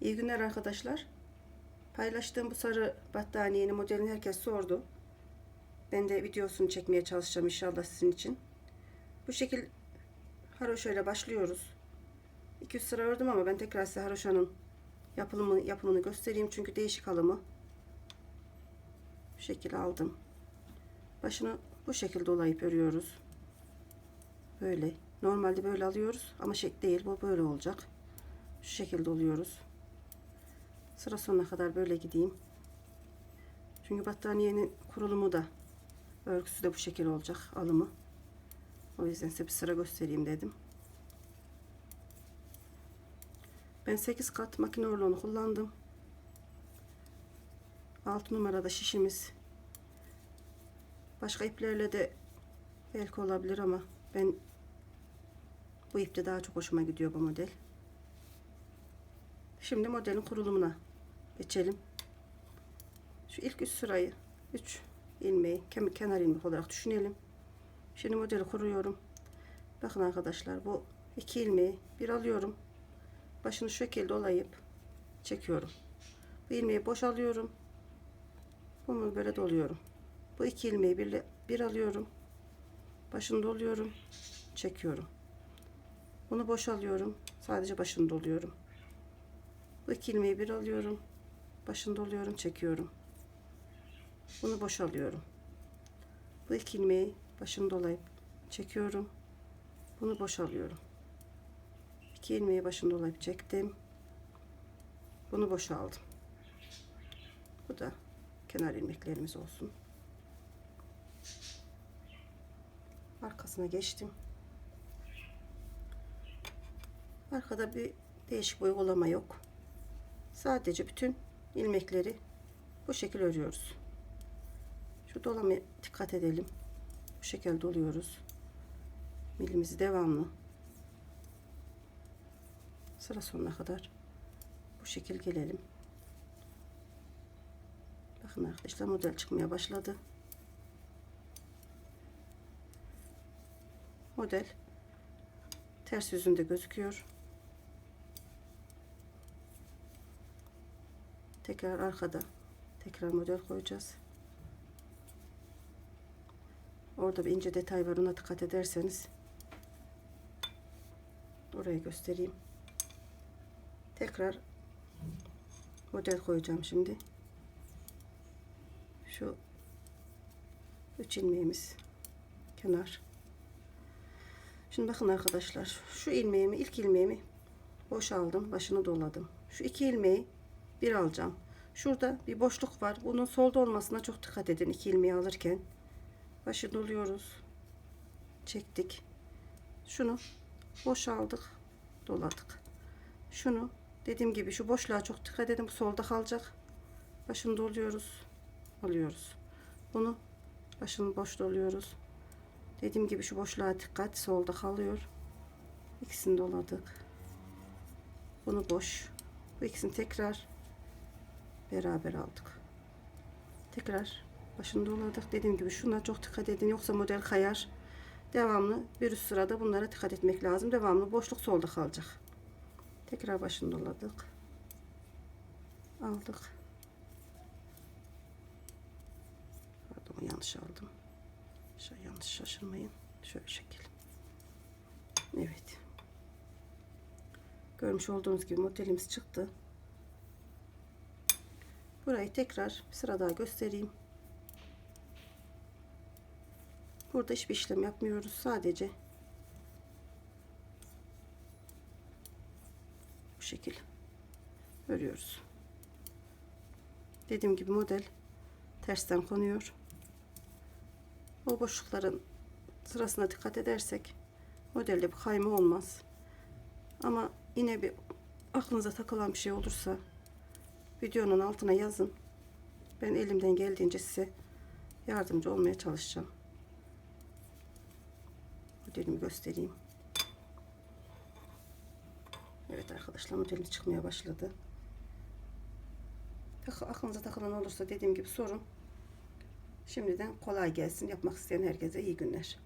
İyi günler arkadaşlar. Paylaştığım bu sarı battaniyenin modelini herkes sordu. Ben de videosunu çekmeye çalışacağım inşallah sizin için. Bu şekil haroşa ile başlıyoruz. 200 sıra ördüm ama ben tekrar size haroşanın yapımını, yapımını göstereyim. Çünkü değişik alımı. Bu şekil aldım. Başını bu şekilde dolayıp örüyoruz. Böyle. Normalde böyle alıyoruz ama şek değil. Bu böyle olacak. Şu şekilde oluyoruz. Sıra sonuna kadar böyle gideyim. Çünkü battaniyenin kurulumu da örgüsü de bu şekil olacak alımı. O yüzden size bir sıra göstereyim dedim. Ben 8 kat makine orluğunu kullandım. 6 numarada şişimiz. Başka iplerle de belki olabilir ama ben bu ipte daha çok hoşuma gidiyor bu model. Şimdi modelin kurulumuna geçelim. Şu ilk üst sırayı 3 ilmeği kenar, kenar ilmek olarak düşünelim. Şimdi modeli kuruyorum. Bakın arkadaşlar bu iki ilmeği bir alıyorum. Başını şu şekilde dolayıp çekiyorum. Bu ilmeği boş alıyorum. Bunu böyle doluyorum. Bu iki ilmeği bir, bir alıyorum. Başını doluyorum. Çekiyorum. Bunu boş alıyorum. Sadece başını doluyorum. Bu iki ilmeği bir alıyorum. Başını doluyorum. Çekiyorum. Bunu boş alıyorum. Bu iki ilmeği başını dolayıp çekiyorum. Bunu boş alıyorum. İki ilmeği başını dolayıp çektim. Bunu boş aldım. Bu da kenar ilmeklerimiz olsun. Arkasına geçtim. Arkada bir değişik bir uygulama yok. Sadece bütün ilmekleri bu şekil örüyoruz. Şu dolama dikkat edelim. Bu şekilde doluyoruz. Milimizi devamlı sıra sonuna kadar bu şekil gelelim. Bakın arkadaşlar model çıkmaya başladı. Model ters yüzünde gözüküyor. Tekrar arkada tekrar model koyacağız. Orada bir ince detay var ona dikkat ederseniz oraya göstereyim. Tekrar model koyacağım şimdi. Şu üç ilmeğimiz kenar. Şimdi bakın arkadaşlar şu ilmeğimi ilk ilmeğimi boşaldım başını doladım. Şu iki ilmeği bir alacağım. Şurada bir boşluk var. Bunun solda olmasına çok dikkat edin iki ilmeği alırken. Başı doluyoruz. Çektik. Şunu boşaldık. Doladık. Şunu dediğim gibi şu boşluğa çok dikkat edin. Bu solda kalacak. Başını doluyoruz. Alıyoruz. Bunu başını boş doluyoruz. Dediğim gibi şu boşluğa dikkat. Solda kalıyor. İkisini doladık. Bunu boş. Bu ikisini tekrar beraber aldık. Tekrar başını doladık. Dediğim gibi şuna çok dikkat edin. Yoksa model kayar. Devamlı bir üst sırada bunlara dikkat etmek lazım. Devamlı boşluk solda kalacak. Tekrar başını doladık. Aldık. Pardon yanlış aldım. Şöyle yanlış şaşırmayın. Şöyle şekil. Evet. Görmüş olduğunuz gibi modelimiz çıktı. Burayı tekrar bir sıra daha göstereyim. Burada hiçbir işlem yapmıyoruz. Sadece bu şekil örüyoruz. Dediğim gibi model tersten konuyor. O boşlukların sırasına dikkat edersek modelde bir kayma olmaz. Ama yine bir aklınıza takılan bir şey olursa videonun altına yazın. Ben elimden geldiğince size yardımcı olmaya çalışacağım. Modelimi göstereyim. Evet arkadaşlar modelimiz çıkmaya başladı. Aklınıza takılan olursa dediğim gibi sorun. Şimdiden kolay gelsin. Yapmak isteyen herkese iyi günler.